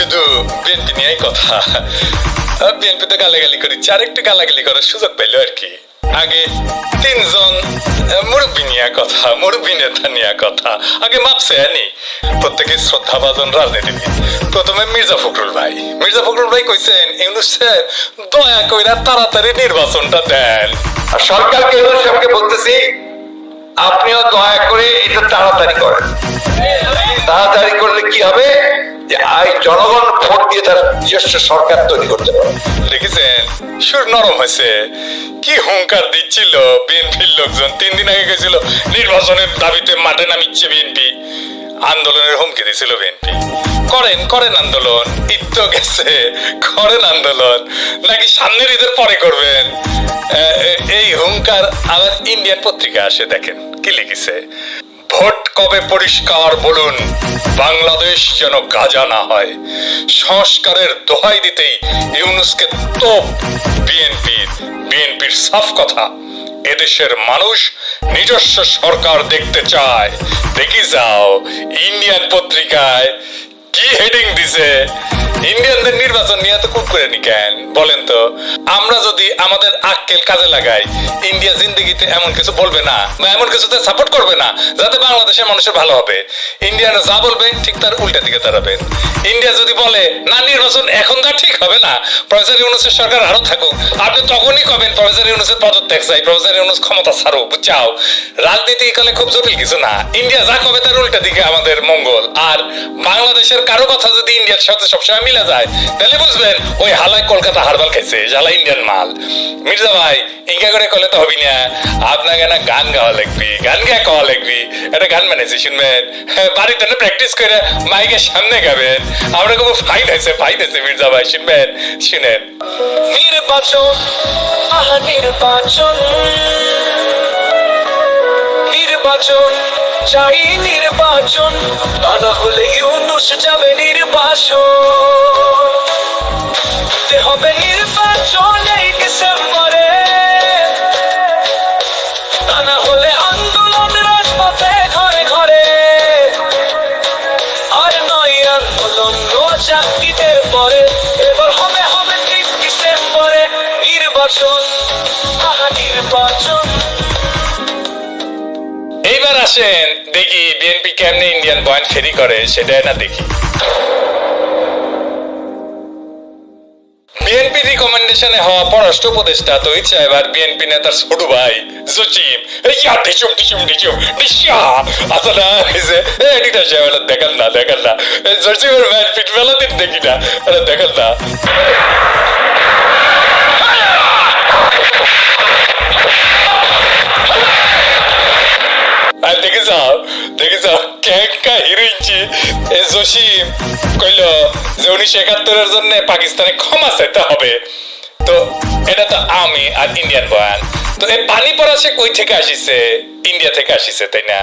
শুধু বিএনপি নিয়েই কথা। বিএনপি তো গালাগালি করেছে আর একটু গালাগালি করার সুযোগ পাইলো আর কি। আগে তিনজন মুরব্বী নিয়ে কথা, মুরব্বী নেতা নিয়ে কথা। আগে মাপছে আনি প্রত্যেকে শ্রদ্ধাভাজন রাজনীতিবিদ। প্রথমে মির্জা ফখরুল ভাই। মির্জা ফখরুল ভাই কইছেন ইউনুস সাহেব, দয়া কইরা তাড়াতাড়ি নির্বাচনটা দেন। আর সরকারকে, ইউনুস সাহেবকে বলতেছি আপনিও দয়া করে এটা তাড়াতাড়ি করেন। তাড়াতাড়ি করলে কি হবে? যে আই জনগণ ভোট দিয়ে তার নিজস্ব সরকার তৈরি করতে পারে দেখেছেন? সুর নরম হয়েছে। কি হুঙ্কার দিচ্ছিল বিএনপির লোকজন। তিন দিন আগে গেছিল, নির্বাচনের দাবিতে মাঠে নামিচ্ছে বিএনপি। আন্দোলনের হুমকি দিছিল বিএনপি। করেন করেন আন্দোলন তো গেছে, করেন আন্দোলন। নাকি সামনের ঈদের পরে করবেন? এই হুঙ্কার আবার ইন্ডিয়ান পত্রিকা আসে, দেখেন, কি লিখেছে? ভোট কবে পরিষ্কার বলুন, বাংলাদেশ যেন গাজা না হয়। সংস্কারের দোহাই দিতেই ইউনুসকে তোপ বিএনপির বিএনপির সাফ কথা। এদেশের মানুষ নিজস্ব সরকার দেখতে চায়। দেখি যাও ইন্ডিয়ান পত্রিকায় কি হেডিং দিছে? ইন্ডিয়ানদের নির্বাচন নিয়ে তো খুব করে বলেন তো, আমরা যদি আমাদের আক্কেল কাজে লাগাই, ইন্ডিয়া এমন কিছু বলবে না, বা এমন কিছুতে সাপোর্ট করবে না, যাতে বাংলাদেশের মানুষের ভালো হবে। ইন্ডিয়ানরা যা বলবে, ঠিক তার উল্টা দিকে দাঁড়াবেন ইন্ডিয়া যদি বলে, না, নির্বাচন এখন যা ঠিক হবে না, প্রফেসর ইউনুসের সরকার আরও থাকুক। আপনি তখনই কবেন, প্রফেসর ইউনুসের পদত্যাগ চাই, প্রফেসর ইউনুস ক্ষমতা ছাড়ো বুঝাও রাজনীতি এখানে খুব জটিল কিছু না। ইন্ডিয়া যা কবে তার উল্টা দিকে আমাদের মঙ্গল, আর বাংলাদেশের কারও কথা যদি ইন্ডিয়ার সাথে সবসময় মিলে যায় তাহলে বুঝবেন ওই হালায় কলকাতা হারবাল খাইছে জ্বালা ইন্ডিয়ান মাল। মির্জা ভাই ইঙ্গা করে কলে তো হবি না। আপনাকে না গান গাওয়া লাগবে গান গা খাওয়া লাগবে। একটা গান বানাইছি শুনবেন? হ্যাঁ, বাড়িতে না প্র্যাকটিস করে মাইকের সামনে গাবেন। আমরা খুব ফাইন হয়েছে ফাইন হয়েছে মির্জা ভাই শুনবেন? শুনেন। নির্বাচন আহা নির্বাচন। নির্বাচন চাই নির্বাচন, তা না হলে ইউনুস যাবে নির্বাচন হতে হবে নির্বাচন এই ডিসেম্বরে, তা না হলে বিএনপি কেমনে ইন্ডিয়ান পয়েন্ট ফেরি করে সেটা না দেখি। বিএনপি রিকমেন্ডেশনে হওয়া পররাষ্ট্র উপদেষ্টা তো ইচ্ছা এবার বিএনপি নেতার ছোট ভাই জচিম ইয়া টিচুম টিচুম টিচুম নিশা আসলে হয়েছে এডিটা সে বলে দেখেন না দেখেন না। জচিমের ম্যান পিট মেলা দেখি না, আরে দেখেন না। দেখে যাও ক্যাঙ্কা এ কইল যে উনিশশো একাত্তরের জন্য পাকিস্তানে ক্ষমা চাইতে হবে। তো এটা তো আমি আর ইন্ডিয়ান বয়ান তো এই পানি পড়া সে কই থেকে আসিছে? ইন্ডিয়া থেকে আসিছে, তাই না?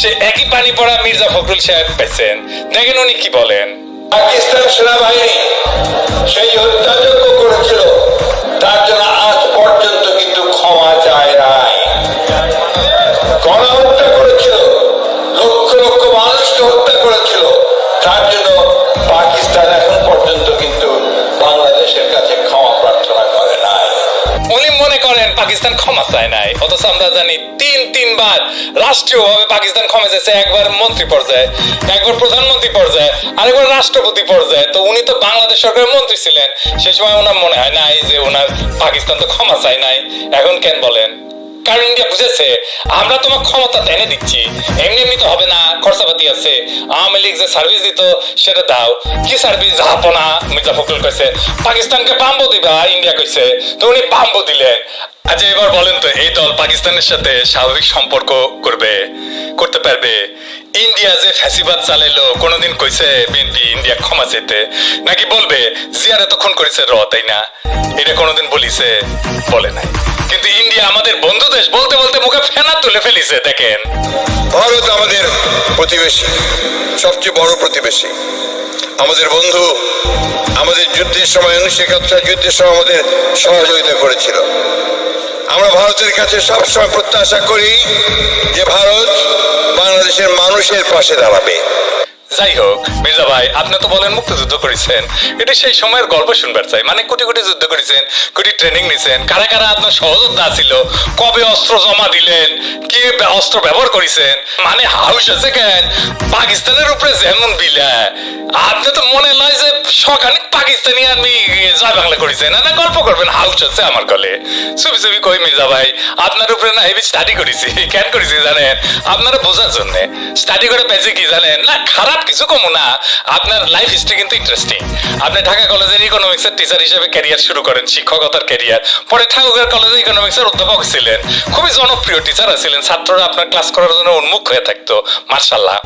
সে একই পানি পড়া মির্জা ফখরুল সাহেব পেয়েছেন দেখেন উনি কি বলেন। পাকিস্তান সেনাবাহিনী সেই হত্যাযজ্ঞ করেছিল। তার জন্য আজ পর্যন্ত কিন্তু ক্ষমা চায় নাই এখন পর্যন্ত কিন্তু বাংলাদেশের কাছে ক্ষমা প্রার্থনা করে নাই। উনি মনে করেন পাকিস্তান ক্ষমা চায় নাই। অথচ আমরা জানি তিন, তিনবার রাষ্ট্রীয়ভাবে পাকিস্তান ক্ষমা একবার মন্ত্রী পর্যায়ে, একবার প্রধানমন্ত্রী পর্যায়ে, আরেকবার রাষ্ট্রপতি পর্যায়ে। তো উনি তো বাংলাদেশ সরকারের মন্ত্রী ছিলেন। সে সময় ওনার মনে হয়, নাই যে ওনার পাকিস্তান তো ক্ষমা চায় নাই। এখন কেন বলেন? কারণ ইন্ডিয়া বুঝেছে। আমরা তোমার ক্ষমতা টেনে দিচ্ছি। এমনি এমনি তো হবে না, খরচাপাতি আছে। আওয়ামী লীগ যে সার্ভিস দিত, সেটা দাও। কি সার্ভিস যাব না মির্জা ফখরুল কইছে, পাকিস্তানকে বাম্বু দিবা ইন্ডিয়া কইছে। তো উনি বাম্বু দিলেন। আচ্ছা এবার বলেন তো, এই দল পাকিস্তানের সাথে স্বাভাবিক সম্পর্ক করবে, করতে পারবে? ইন্ডিয়া যে ফ্যাসিবাদ চালাইলো, কোনোদিন কইছে বিএনপি ইন্ডিয়া ক্ষমা চেতে নাকি বলবে জিয়ার এতক্ষণ করেছে র তাই না? এটা কোনোদিন বলিছে, বলে নাই। ইন্ডিয়া আমাদের বন্ধু দেশ বলতে বলতে মুখে ফেনা তুলে ফেলিছে, দেখেন। ভারত আমাদের প্রতিবেশী, সবচেয়ে বড় প্রতিবেশী। আমাদের বন্ধু আমাদের যুদ্ধের সময়, উনিশশো একাত্তর যুদ্ধের সময় আমাদের সহযোগিতা করেছিল। আমরা ভারতের কাছে সবসময় প্রত্যাশা করি যে ভারত বাংলাদেশের মানুষের পাশে দাঁড়াবে। যাই হোক, মির্জা ভাই, আপনি তো বলেন মুক্তিযুদ্ধ করেছেন। এটা সেই সময়ের গল্প শুনবার চাই। মানে কোটি কোটি যুদ্ধ করেছেন, কোটি ট্রেনিং নিছেন। কারা কারা আপনার সহযোদ্ধা ছিল? কবে অস্ত্র জমা দিলেন? কি অস্ত্র ব্যবহার করেছেন? মানে হাউস আছে কেন? পাকিস্তানের উপরে যেমন বিলা। আপনি তো মনে নয় যে সখানিক পাকিস্তানি আমি জয় বাংলা করেছেন। না গল্প করবেন। হাউস আছে আমার গলে। ছবি ছবি কই মির্জা ভাই? আপনার উপরে না হেভি স্টাডি করেছি। কেন করেছি জানেন? আপনারা বোঝার জন্য। স্টাডি করে পেয়েছি কি জানেন? না, খারাপ কিছু কমু না। আপনার লাইফ হিস্ট্রি কিন্তু ইন্টারেস্টিং আপনি ঢাকা কলেজের ইকোনমিক্সের টিচার হিসেবে ক্যারিয়ার শুরু করেন, শিক্ষকতার ক্যারিয়ার পরে ঠাকুরগাঁও কলেজে ইকোনমিক্সের অধ্যাপক ছিলেন। খুবই জনপ্রিয় টিচার ছিলেন ছাত্ররা আপনার ক্লাস করার জন্য উন্মুখ হয়ে থাকতো। মার্শাল্লাহ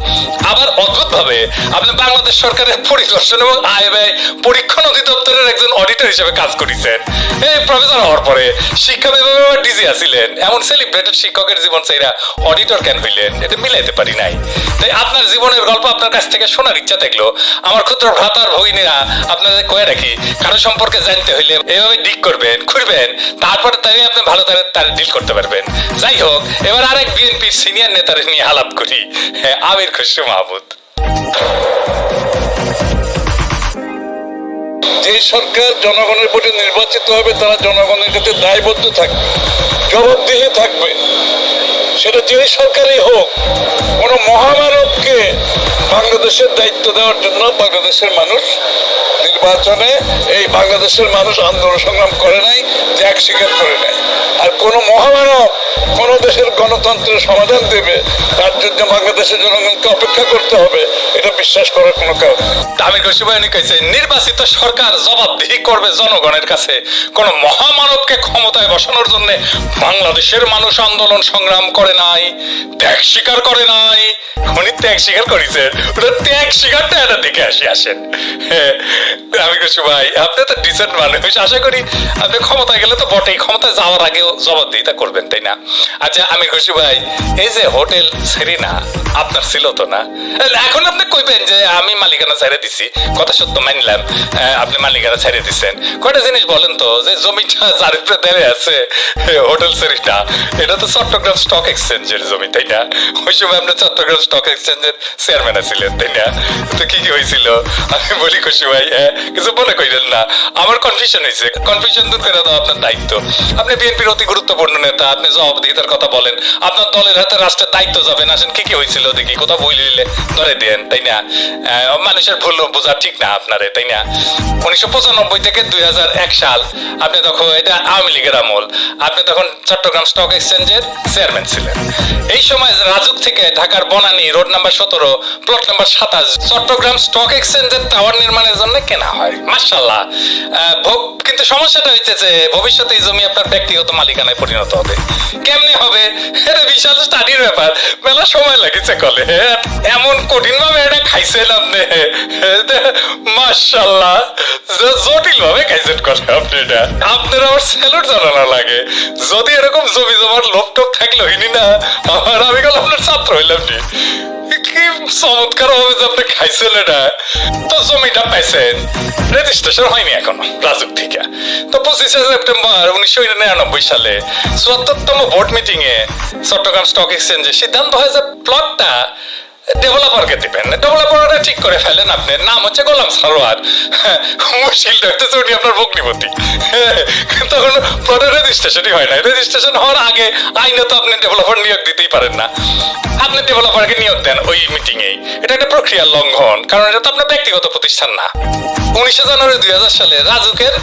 আবার অদ্ভুত ভাবে আপনি বাংলাদেশ সরকারের পরিদর্শন এবং আয় ব্যয় পরীক্ষণ অধিদপ্তরের একজন অডিটর হিসেবে কাজ করেছেন। এই প্রফেসর হওয়ার পরে শিক্ষা বিভাগে ডিজি আছিলেন। এমন সেলিব্রেটেড শিক্ষকের জীবন চাইরা অডিটর কেন হইলেন? এটা মিলাইতে পারি নাই। তাই আপনার জীবনের গল্প আপনার কাছ থেকে শোনার ইচ্ছা থাকল আমার ক্ষুদ্র ভ্রাতার ভগিনীরা আপনাদের কয়ে রাখি, কারও সম্পর্কে জানতে হইলে এভাবে ডিক করবেন, খুঁড়বেন, তারপর তাই আপনি ভালো তার তার ডিল করতে পারবেন। যাই হোক, এবার আরেক বিএনপি সিনিয়র নেতার নিয়ে আলাপ করি। হ্যাঁ আমির খুশি মাহমুদ। যে সরকার জনগণের ভোটে নির্বাচিত হবে, তারা জনগণের কাছে দায়বদ্ধ থাকবে, জবাবদিহি থাকবে। সেটা যে সরকারই হোক, কোনো মহামানবকে বাংলাদেশের দায়িত্ব দেওয়ার জন্য বাংলাদেশের মানুষ নির্বাচনে এই বাংলাদেশের মানুষ আন্দোলন সংগ্রাম করে নাই, ত্যাগ স্বীকার করে নাই। আর কোন মহামানব কোন দেশের গণতন্ত্রের সমাধান দেবে, তার জন্য বাংলাদেশের জনগণকে অপেক্ষা করতে হবে, এটা বিশ্বাস করার কোনো কারণ আমির খুশিবাহিনী কইছে নির্বাচিত সরকার জবাবদিহি করবে জনগণের কাছে। কোন মহামানবকে ক্ষমতায় বসানোর জন্য বাংলাদেশের মানুষ আন্দোলন সংগ্রাম করে নাই, ত্যাগ স্বীকার করে নাই। উনি ত্যাগ স্বীকার করেছেন। ওটা ত্যাগ স্বীকারটা এটা দেখে আসি, আসেন। আমি খুশি ভাই আপনি তো ডিসেন্ট মানুষ। আশা করি আপনি ক্ষমতায় গেলে তো বটেই। ক্ষমতায় যাওয়ার আগেও জবাবদিহিতা করবেন তাই না? আচ্ছা আমি খুশি ভাই এই যে হোটেল সেরিনা আপনার ছিল তো না? এখন আপনি কইবেন যে আমি মালিকানা ছেড়ে দিছি। কথা সত্য মানলাম। আপনি মালিকানা ছেড়ে দিছেন। কয়টা জিনিস বলেন তো যে জমিটা উপরে দেড়ে আছে হোটেল সেরিটা এটা তো চট্টগ্রাম স্টক এক্সচেঞ্জের জমি তাই না? ওই সময় আপনি চট্টগ্রাম স্টক এক্সচেঞ্জের চেয়ারম্যান ছিলেন তাই না? তো কি কি হয়েছিল? আমি বলি খুশি ভাই হ্যাঁ, কিছু মনে করিলেন না। আমার কনফিউশন হয়েছে কনফিউশন দূর করে দেওয়া আপনার দায়িত্ব। আপনি বিএনপির অতি গুরুত্বপূর্ণ নেতা, আপনি জবাবদিহিতার কথা বলেন। আপনার দলের হাতে রাষ্ট্রের দায়িত্ব যাবেন আসেন, কি কি হয়েছিল দেখি, কোথাও বই লিলে ধরে দেন, তাই না? মানুষের ভুল বোঝা ঠিক না আপনারে, তাই না? উনিশশো পঁচানব্বই থেকে দুই সাল, আপনি তখন, এটা আওয়ামী লীগের আমল। আপনি তখন চট্টগ্রাম স্টক এক্সচেঞ্জের চেয়ারম্যান ছিলেন। এই সময় রাজুক থেকে ঢাকার বনানী রোড নাম্বার সতেরো প্লট নাম্বার সাতাশ, চট্টগ্রাম স্টক এক্সচেঞ্জের টাওয়ার নির্মাণের জন্য কেনা। হয় মার্শাল্লাহ কিন্তু সমস্যাটা হচ্ছে যে ভবিষ্যতে এই জমি আপনার ব্যক্তিগত মালিকানায় পরিণত হবে। কেমনে হবে? এটা বিশাল স্টাডির ব্যাপার। মেলা সময় লাগেছে কলে। এমন কঠিন ভাবে এটা খাইছেন আপনি মার্শাল্লাহ জটিল ভাবে খাইছেন করে আপনি এটা। আপনার আমার স্যালুট জানানো লাগে। যদি এরকম জমি জমার লোভ থাকল হইনি না, আমার আমি গেল আপনার ছাত্র হইলাম চমৎকার ভাবে যে আপনি খাইছেন এটা, তো জমিটা পাইছেন। রেজিস্ট্রেশন হয়নি এখনও, রাজুক থেকে। তো পঁচিশে সেপ্টেম্বর উনিশশো নিরানব্বই সালে চুয়াত্তরতম ভোট মিটিং এ চট্টগ্রাম স্টক এক্সচেঞ্জে সিদ্ধান্ত হয় যে প্লটটা ডেভেলপারকে ঠিক করে ফেলেন আপনি। নাম হচ্ছে গোলাম সারোয়ার। মুশকিলটা হচ্ছে উনি আপনার ভগ্নিপতি। তখন রেজিস্ট্রেশনই হয় না রেজিস্ট্রেশন হওয়ার আগে আইনত আপনি ডেভেলপার নিয়োগ দিতেই পারেন না। আপনি ডেভেলপারকে নিয়োগ দেন ওই মিটিং এ এটা একটা লঙ্ঘন, কারণ এটা তো আপনার ব্যক্তিগত প্রতিষ্ঠান না। উনিশে জানুয়ারি দুই হাজার সালে রাজুকের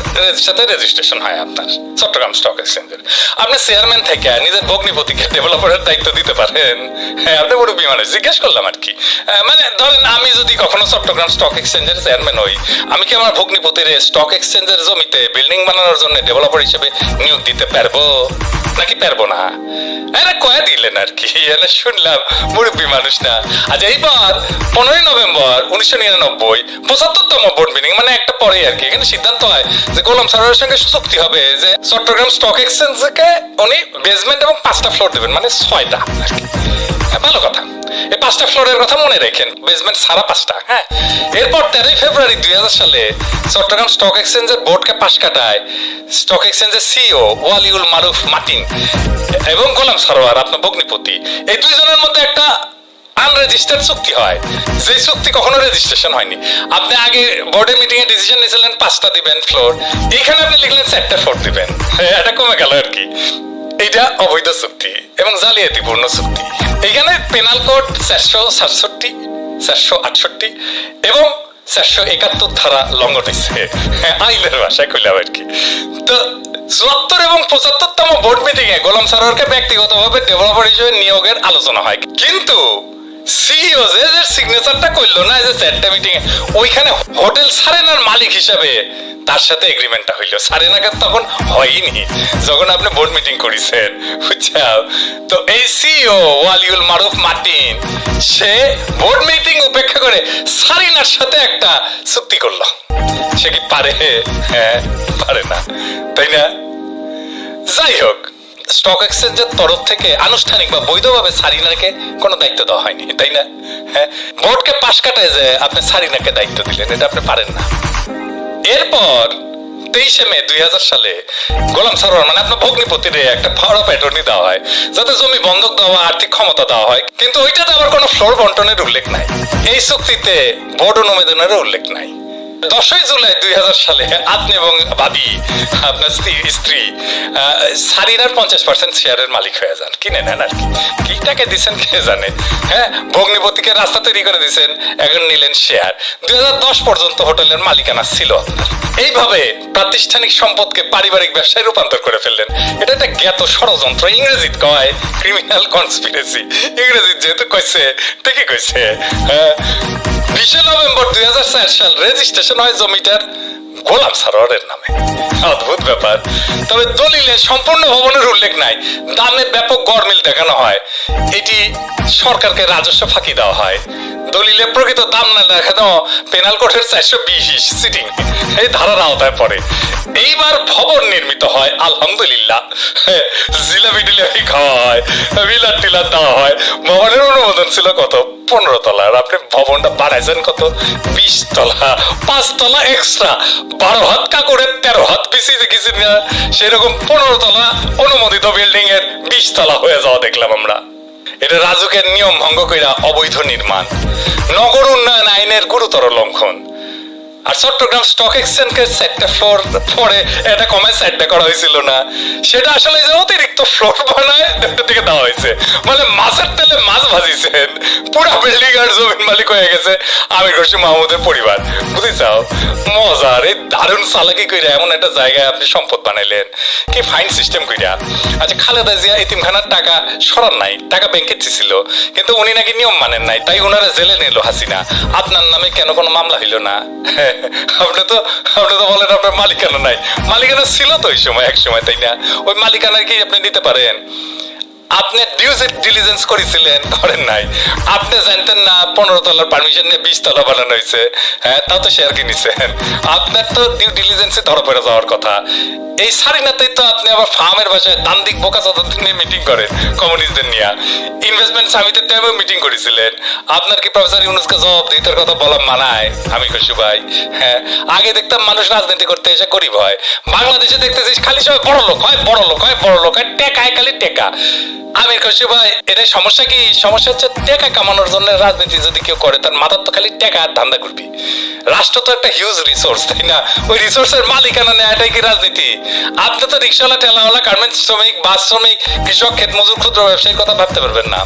সাথে রেজিস্ট্রেশন হয় আপনার, চট্টগ্রাম স্টক এক্সচেঞ্জের আপনি চেয়ারম্যান থেকে নিজের ভগ্নিপতিকে ডেভেলপারের দায়িত্ব দিতে পারেন। হ্যাঁ আপনি মুরব্বী মানুষ, জিজ্ঞেস করলাম আর কি। মানে ধরেন আমি যদি কখনো চট্টগ্রাম স্টক এক্সচেঞ্জের চেয়ারম্যান হই, আমি কি আমার ভগ্নিপতির স্টক এক্সচেঞ্জের জমিতে বিল্ডিং বানানোর জন্য ডেভেলপার হিসেবে নিয়োগ দিতে পারব? নাকি পারব না? এরা কয়ে দিলেন আর কি? এরা শুনলাম, মুরব্বী মানুষ না। আজ এইবার পনেরোই নভেম্বর উনিশশো নিরানব্বই, পঁচাত্তরতম বোর্ড মিটিং মানে একটা পরে আর কি। এখানে সিদ্ধান্ত হয় যে গোলাম সারোয়ারের সঙ্গে চুক্তি হবে যে চট্টগ্রাম স্টক এক্সচেঞ্জকে উনি বেসমেন্ট এবং পাঁচটা ফ্লোর দেবেন মানে ছয়টা আর কি। ভালো কথা। এই পাঁচটা ফ্লোরের কথা মনে রাখেন। বেসমেন্ট সারা পাঁচটা। হ্যাঁ। এরপর তেরোই ফেব্রুয়ারি দুই হাজার সালে চট্টগ্রাম স্টক এক্সচেঞ্জের বোর্ডকে পাশ কাটায় স্টক এক্সচেঞ্জের সিও ওয়ালিউল মারুফ মাতিন এবং গোলাম সারোয়ার আপনার ভগ্নিপতি। এই দুইজনের মধ্যে একটা আনরেজিস্টার্ড চুক্তি হয়। যে চুক্তি কখনো রেজিস্ট্রেশন হয়নি। আপনি আগে বোর্ডের মিটিং এ ডিসিশন নিয়েছিলেন পাঁচটা দিবেন ফ্লোর এখানে আপনি লিখলেন চারটা ফ্লোর দিবেন। হ্যাঁ, এটা কমে গেল আর কি। এটা অবৈধ চুক্তি এবং জালিয়াতিপূর্ণ চুক্তি। এখানে পেনাল কোড চারশো সাতষট্টি চারশো আটষট্টি এবং চারশো একাত্তর ধারা লঙ্ঘন হয়েছে হ্যাঁ, আইনের ভাষায় কইলাম আর কি। তো চুয়াত্তর এবং পঁচাত্তরতম বোর্ড মিটিং এ গোলাম সারোয়ারকে ব্যক্তিগতভাবে ডেভেলপার হিসেবে নিয়োগের আলোচনা হয়। কিন্তু সিগনেচারটা করল না যে মিটিং এ ওইখানে হোটেল সারেনার মালিক হিসাবে তার সাথে এগ্রিমেন্টটা হইল। সারেনাকে তখন হয়নি, যখন আপনি বোর্ড মিটিং করেছেন তো এই সিইও ওয়ালিউল মারুফ মার্টিন, সে বোর্ড মিটিং উপেক্ষা করে সারিনার সাথে একটা চুক্তি করল। সে কি পারে? হ্যাঁ পারে না। তাই না? যাই হোক স্টক এক্সচেঞ্জের তরফ থেকে আনুষ্ঠানিক বা বৈধভাবে সারিনাকে কোনো দায়িত্ব দেওয়া হয়নি, তাই না? হ্যাঁ? বোর্ডকে পাশ কাটায় যে আপনি সারিনাকে দায়িত্ব দিলেন, এটা আপনি পারেন না। এরপর তেইশে মে দুই হাজার সালে গোলাম সরোয়ার মানে আপনার ভগ্নিপতিরে একটা অফ অ্যাটর্নি দেওয়া হয়, যাতে জমি বন্ধক দেওয়া আর্থিক ক্ষমতা দেওয়া হয়, কিন্তু ওইটাতে আবার কোনো ফ্লোর বন্টনের উল্লেখ নাই। এই চুক্তিতে বোর্ড অনুমোদনেরও উল্লেখ নাই। দশই জুলাই দুই হাজার সালে আপনি এবং বাদী আপনার স্ত্রী স্ত্রী সারিনার পঞ্চাশ পার্সেন্ট শেয়ারের মালিক হয়ে যান। কিনে নেন আর কি। কি দিচ্ছেন কে জানে? হ্যাঁ ভগ্নিপতিকে রাস্তা তৈরি করে দিয়েছেন এখন নিলেন শেয়ার দুই পর্যন্ত হোটেলের মালিকানা ছিল। এইভাবে প্রাতিষ্ঠানিক সম্পদকে পারিবারিক ব্যবসায় রূপান্তর করে ফেললেন। এটা একটা জ্ঞাত ষড়যন্ত্র, ইংরেজিত কয় ক্রিমিনাল কনস্পিরেসি ইংরেজিত যেহেতু কইছে, ঠিকই কইছে। হ্যাঁ দুই সাল রেজিস্ট্রেশন হয় জমিটার। গোলাম সারোয়ারের নামে। অদ্ভুত ব্যাপার। তবে দলিলে সম্পূর্ণ ভবনের উল্লেখ নাই। দামে ব্যাপক গরমিল দেখানো হয়। এটি সরকারকে রাজস্ব ফাঁকি দেওয়া হয়। দলিলে প্রকৃত দাম না দেখানো পেনাল কোর্টের চারশো বিশ সিটিং এই ধারার আওতায় পড়ে। এইবার ভবন নির্মিত হয়, আলহামদুলিল্লাহ। জিলাপি টিলাপি খাওয়া হয় বিলার টিলার দেওয়া হয়। ভবনের অনুমোদন ছিল কত? পনেরো তলা আর আপনি ভবনটা বাড়াইছেন কত? বিশ তলা, পাঁচ তলা এক্সট্রা বারো হাত করে তেরো হাত বেশি দেখেছি না সেরকম পনেরো তলা অনুমোদিত বিল্ডিং এর বিশ তলা হয়ে যাওয়া দেখলাম আমরা। এটা রাজুকের নিয়ম ভঙ্গ কইরা অবৈধ নির্মাণ। নগর উন্নয়ন আইনের গুরুতর লঙ্ঘন। আর চট্টগ্রাম স্টক ফ্লোর পরে এটা করা হয়েছিল না। সেটা আসলে যে অতিরিক্ত ফ্লোর বানায় থেকে দেওয়া হয়েছে। মানে মাছের তেলে মাছ ভাজিছেন, পুরো বিল্ডিং আর মালিক হয়ে গেছে, আমির খুশি মাহমুদের পরিবার। বুঝি চাও মজার, এই দারুণ চালাকি কইরা এমন একটা জায়গায় আপনি সম্পদ বানাইলেন। কি ফাইন সিস্টেম কইরা। আচ্ছা খালেদা জিয়া এতিমখানার টাকা সরান নাই, টাকা ব্যাংকে ছিল কিন্তু উনি নাকি নিয়ম মানেন নাই, তাই ওনারা জেলে নিল হাসিনা। আপনার নামে কেন কোনো মামলা হইল না? আপনি তো আপনি তো বলেন আপনার মালিকানা নাই। মালিকানা ছিল তো ওই সময়, এক সময়, তাই না? ওই মালিকানা কি আপনি নিতে পারেন? আপনি ডিউজ ডিলিজেন্স করেছিলেন, করেন নাই। আপনি জানতেন না, পনেরো তলার পারমিশন নিয়ে বিশ তলা বানানো হয়েছে। হ্যাঁ তাও তো শেয়ার কিনেছেন। আপনার তো ডিউ ডিলিজেন্সে ধরা পড়ে যাওয়ার কথা। এই সারিনাতেই তো আপনি আবার ফার্মের বাসায় দান্দিক বোকা চাঁদাদের নিয়ে মিটিং করেন কমিউনিস্টদের নিয়ে। ইনভেস্টমেন্ট সামিটের টাইমেও মিটিং করেছিলেন। আপনার কি প্রফেসর ইউনুসকে জবাব দিতে কথা বলা মানায়, আমি খুশি ভাই। হ্যাঁ আগে দেখতাম মানুষ রাজনীতি করতে এসে গরিব হয়। বাংলাদেশে দেখতেছিস, খালি সবাই বড় লোক হয় বড় লোক হয় বড় লোক হয়, টেকায় খালি টেকা। আমির খুশি ভাই এটা সমস্যা কি? সমস্যা হচ্ছে টাকা কামানোর জন্য রাজনীতি যদি কেউ করে, তার মাথার তো খালি টাকা আর ধান্দা করবি। রাষ্ট্র তো একটা হিউজ রিসোর্স তাই না? ওই রিসোর্সের মালিকানা নেওয়াটাই কি রাজনীতি? আপনি তো রিক্সাওয়ালা, ঠেলাওয়ালা গার্মেন্টস শ্রমিক বাস শ্রমিক, কৃষক, ক্ষেত মজুর, ক্ষুদ্র ব্যবসায়ীর কথা ভাবতে পারবেন না।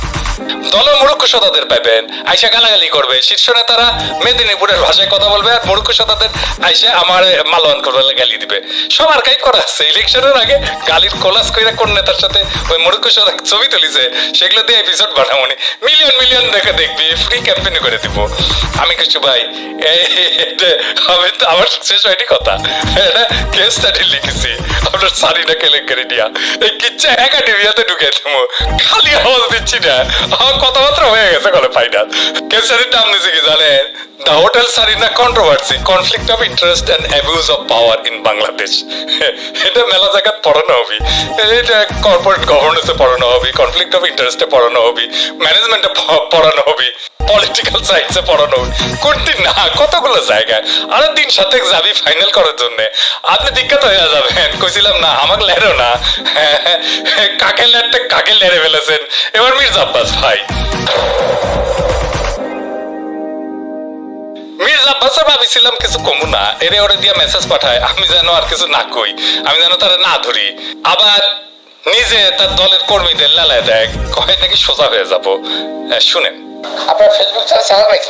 দল মূর্খ সতাদের পাইবেন, আইসা গালাগালি করবে। শীর্ষ নেতারা মেদিনীপুরের ভাষায় কথা বলবে আর মূর্খ সতাদের আইসা আমার মালওয়ান করবে গালি দিবে। সবার কাই করা আছে। ইলেকশনের আগে গালির কোলাস কইরা কোন নেতার সাথে ওই মূর্খ সতা ছবি তুলিছে, সেগুলো দিয়ে এপিসোড বানাবনি। মিলিয়ন মিলিয়ন দেখে দেখবি ফ্রি ক্যাম্পেইন করে দিব। আমি কিছু ভাই আমি তো, আমার শেষ হয়নি কথা। কেস স্টাডি লিখেছি। আপনার সারি না কেলেঙ্কারি দিয়া। এই কিচ্ছা একাডেমিয়াতে ঢুকে দেবো। খালি আওয়াজ দিচ্ছি না। কথাবার্তা হয়ে গেছে কলে ফাইনাল কেস স্টাডির নাম দিয়েছে কি জানেন? The Hotel Sarina controversy, conflict of interest and abuse of power in Bangladesh. এটা মেলা জায়গাত পড়ানো হবে। এটা কর্পোরেট গভর্নেন্সে পড়ানো হবে কনফ্লিক্ট অফ ইন্টারেস্টে পড়ানো হবে ম্যানেজমেন্টে পড়ানো হবে পলিটিক্যাল সায়েন্সে পড়ানো হবে। কোনটি না কতগুলো জায়গায় আরও দিন সাথে যাবি ফাইনাল করার জন্য। আপনি দিক্কত হয়ে যাবেন। কইছিলাম না আমাকে লেরো না। কাকে লেরতে কাকে লেরে ফেলেছেন? এবার মির্জা আব্বাস ভাই। মির্জা আব্বাসে ভাবিছিলাম কিছু কমু না। এরে ওরে দিয়ে মেসেজ পাঠায়, আমি যেন আর কিছু না কই, আমি যেন তারা না ধরি। আবার নিজে তার দলের কর্মীদের লালায় দেয়, কয় নাকি সোজা হয়ে যাব। শুনেন। আপনার ফেসবুক চালা চালান নাকি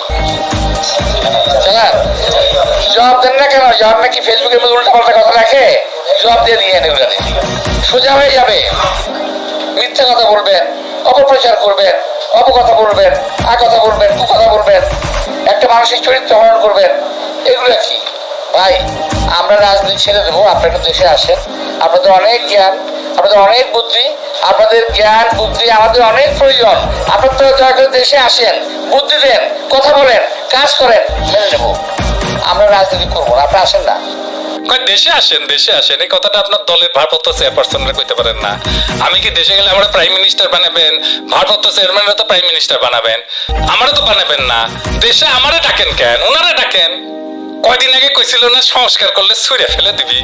জবাব দেন না কেন? জবাব নাকি ফেসবুকের মধ্যে উল্টা পাল্টা কথা রাখে? জবাব দিয়ে দিয়ে এনে সোজা হয়ে যাবে। মিথ্যা কথা বলবেন। অপপ্রচার করবেন অপকথা বলবেন কথা বলবেন কু কথা বলবেন, একটা মানসিক চরিত্র হরণ করবেন, এগুলো কি? ভাই, আমরা রাজনীতি ছেড়ে দেবো আপনারা দেশে আসেন। আপনাদের অনেক জ্ঞান, আপনাদের অনেক বুদ্ধি, আপনাদের জ্ঞান, বুদ্ধি আমাদের অনেক প্রয়োজন। আপনার তো দয়া দেশে আসেন, বুদ্ধি দেন, কথা বলেন, কাজ করেন, মেনে নেব। আমরা রাজনীতি করব আপনি আসেন না। দেশে আসেন দেশে আসেন। এই কথাটা আপনার দলের ভারপ্রাপ্ত চেয়ারপারসনরা কইতে পারেন না। আমি কি দেশে গেলে আমরা প্রাইম মিনিস্টার বানাবেন? ভারপ্রাপ্ত চেয়ারম্যানরা তো প্রাইম মিনিস্টার বানাবেন। আমারও তো বানাবেন না। দেশে আমারে ডাকেন কেন? ওনারে ডাকেন। কয়দিন আগে কইছিল না, সংস্কার করলে ছুঁড়ে ফেলে দিবি।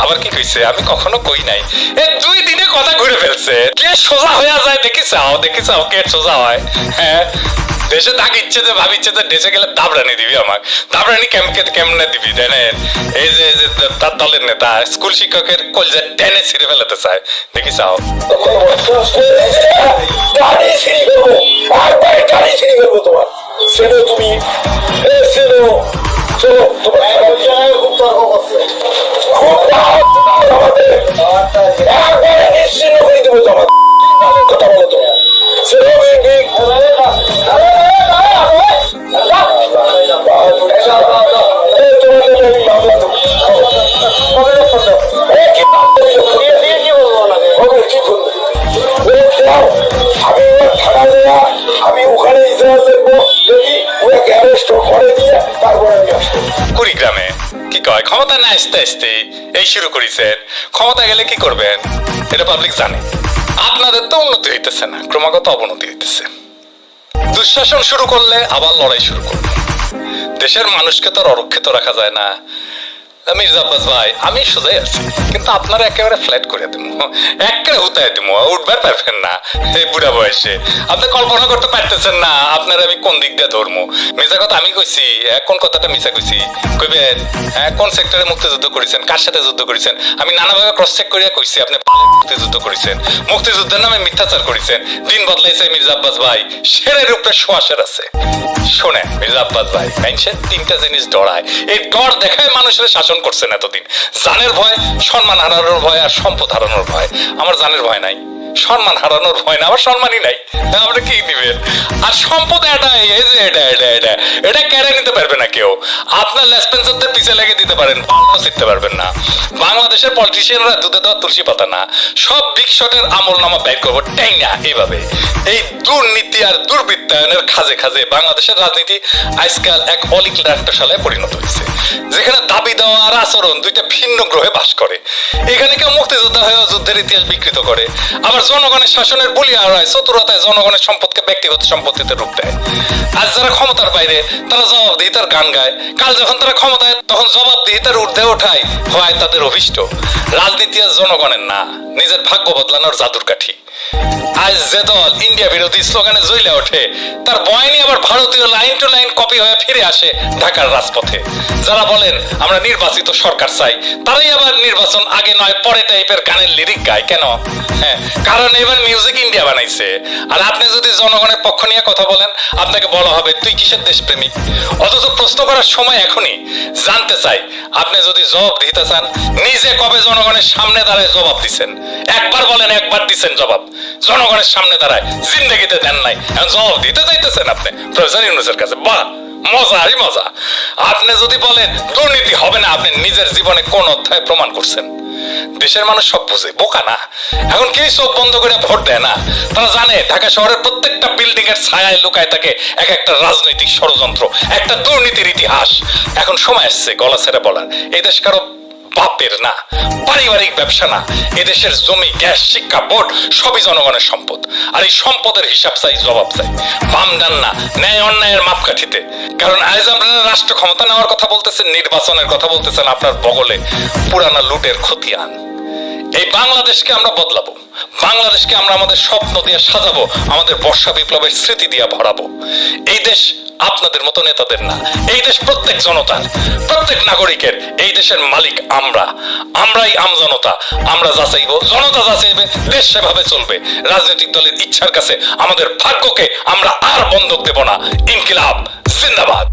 আবার কি কইছে? আমি কখনো কই নাই। এ দুই দিনে কথা ঘুরে ফেলছে। কে সোজা হয়ে যায়, দেখি চাও দেখি চাও কে সোজা হয়। হ্যাঁ। দেশে তাক ইচ্ছে যে ভাবিচ্ছে যে, দেশে গেলে দাবরানি দিবি আমাক। দাবরানি কেমকে কেমনে দিবি জানেন? এই যে তার দলের নেতা, স্কুল শিক্ষকের কলজা টেনে ছিঁড়ে ফেলাতে চায়। দেখি চাও। আর পায়ে গাড়ি ছিঁড়ি ফেলব তোমার সেটা তুমি বিএনপি এ, কি হবে কি করবে আমি ওর থানা দেওয়া আমি ওখানে ইতিহাস দেখব দেখি ওকে অ্যারেস্ট করে দিয়ে তারপরে আমি আসব। কুড়িগ্রামে কি কয়? ক্ষমতা না আসতে আসতে। এই শুরু করেছেন ক্ষমতা গেলে কি করবেন? এটা পাবলিক জানে। আপনাদের তো উন্নতি হইতেছে না ক্রমাগত অবনতি হইতেছে। দুঃশাসন শুরু করলে আবার লড়াই শুরু করবে। দেশের মানুষকে তো আর অরক্ষিত রাখা যায় না। মির্জা আব্বাস ভাই, আমি সোজাই আছি কিন্তু আপনারা একেবারে ফ্ল্যাট করে দেবো একেবারে হুতায় দেবো, উঠবার পারবেন না এই বুড়া বয়সে। আপনি কল্পনা করতে পারতেছেন না, আপনার আমি কোন দিক দিয়ে কথা আমি কইছি কথাটা কইছি? কইবেন সেক্টরে মুক্তিযুদ্ধ করেছেন? কার সাথে যুদ্ধ করেছেন? আমি নানাভাবে ক্রস চেক করিয়া কইছি, আপনি মুক্তিযুদ্ধ করেছেন। মুক্তিযুদ্ধের নামে মিথ্যাচার করেছেন। দিন বদলাইছে মির্জা আব্বাস ভাই। শেরের উপরে শোয়াশের আছে। শোনেন মির্জা আব্বাস ভাই, মানুষের তিনটা জিনিস ডরায়। এই ডর দেখায় মানুষের শাসন করছেন এতদিন। জানের ভয়, সম্মান হারানোর ভয় আর সম্পদ হারানোর ভয়। আমার জানের ভয় নাই। সম্মান হারানোর ভয় না আমার সম্মানই নাই। আপনি কি দিবেন আর সম্পদ এটা, এই যে এটা এটা এটা এটা কেড়ে নিতে পারবে না কেউ। আপনার লেসপেন্সারদের পিছে লেগে দিতে পারেন, ভালো শিখতে পারবেন না। বাংলাদেশের পলিটিশিয়ানরা দুধে দেওয়া তুলসী পাতা না। সব বিগ শটের আমল নামা ব্যয় করব টাই না, এইভাবে। এই দুর্নীতি আর দুর্বৃত্তায়নের খাজে খাজে বাংলাদেশের রাজনীতি আজকাল এক একটা সালে পরিণত হয়েছে। যেখানে দাবি দেওয়া আর আচরণ দুইটা ভিন্ন গ্রহে বাস করে। এখানে কেউ মুক্তিযোদ্ধা হয়েও যুদ্ধের ইতিহাস বিকৃত করে। আবার জনগণের শাসনের বলি হারায় চতুরতায় জনগণের সম্পদকে ব্যক্তিগত সম্পত্তিতে রূপ দেয়। আজ যারা ক্ষমতার বাইরে, তারা জবাবদিহিতার গান গায়। কাল যখন তারা ক্ষমতায়, তখন জবাবদিহিতার ঊর্ধ্বে ওঠায়, হয় তাদের অভিষ্ট। রাজনীতি আর জনগণের না, নিজের ভাগ্য বদলানোর জাদুর কাঠি। আজ যে দল ইন্ডিয়া বিরোধী স্লোগানে জ্বলে ওঠে, তার বয়নি আবার ভারতীয় লাইন টু লাইন কপি হয়ে ফিরে আসে ঢাকার রাজপথে। যারা বলেন, আমরা নির্বাচিত সরকার চাই। তারাই আবার নির্বাচন আগে নয়, পরে টাইপের গানের লিরিক গায়, কেন? হ্যাঁ কারণ এবার মিউজিক ইন্ডিয়া বানাইছে। আর আপনি যদি জনগণের পক্ষ নিয়ে কথা বলেন, আপনাকে বলা হবে, তুই কিসের দেশপ্রেমিক অথচ প্রশ্ন করার সময় এখনই জানতে চাই, আপনি যদি জবাব দিতে চান, নিজে কবে জনগণের সামনে দাঁড়ায় জবাব দিছেন? একবার বলেন, একবার দিছেন জবাব। জনগণের সামনে দাঁড়ায়, জিন্দগিতে দেন নাই। জবাব দিতে চাইতেছেন আপনি প্রফেসর ইউনুসের কাছে। বাহ! মজারই মজা। আপনি যদি বলেন, দুর্নীতি হবে না, আপনি নিজের জীবনে কোন অধ্যায় প্রমাণ করছেন? দেশের মানুষ সব বুঝে, বোকা না? এখন কেউ চোখ বন্ধ করে ভোট দেয় না? তারা জানে, ঢাকা শহরের প্রত্যেকটা বিল্ডিং এর ছায়ায় লুকায় থাকে এক একটা রাজনৈতিক ষড়যন্ত্র, একটা দুর্নীতির ইতিহাস। এখন সময় আসছে গলা ছেড়ে বলার। এই দেশ কারও বাপের না, পারিবারিক ব্যবসা না, এদেশের জমি, গ্যাস, শিক্ষা, বোর্ড, সবই জনগণের সম্পদ। আর এই সম্পদের হিসাব চাই, জবাব চাই। বাম ডান না, ন্যায় অন্যায়ের মাপকাঠিতে। কারণ আজ আপনারা রাষ্ট্র ক্ষমতা নেওয়ার কথা বলতেছেন, নির্বাচনের কথা বলতেছেন আপনার বগলে পুরানা লুটের খতিয়ান। এই বাংলাদেশকে আমরা বদলাবো। বাংলাদেশকে আমরা আমাদের স্বপ্ন দিয়ে সাজাবো, আমাদের বর্ষা বিপ্লবের স্মৃতি দিয়ে ভরাবো। এই দেশ আপনাদের মতো নেতাদের না, এই দেশ প্রত্যেক জনতার, প্রত্যেক নাগরিকের, এই দেশের মালিক আমরা। আমরাই আমজনতা আমরা যাচাইবো জনতা যাচাইবে দেশ সেভাবে চলবে। রাজনৈতিক দলের ইচ্ছার কাছে আমাদের ভাগ্যকে আমরা আর বন্ধক দেব না। ইনকিলাব, জিন্দাবাদ।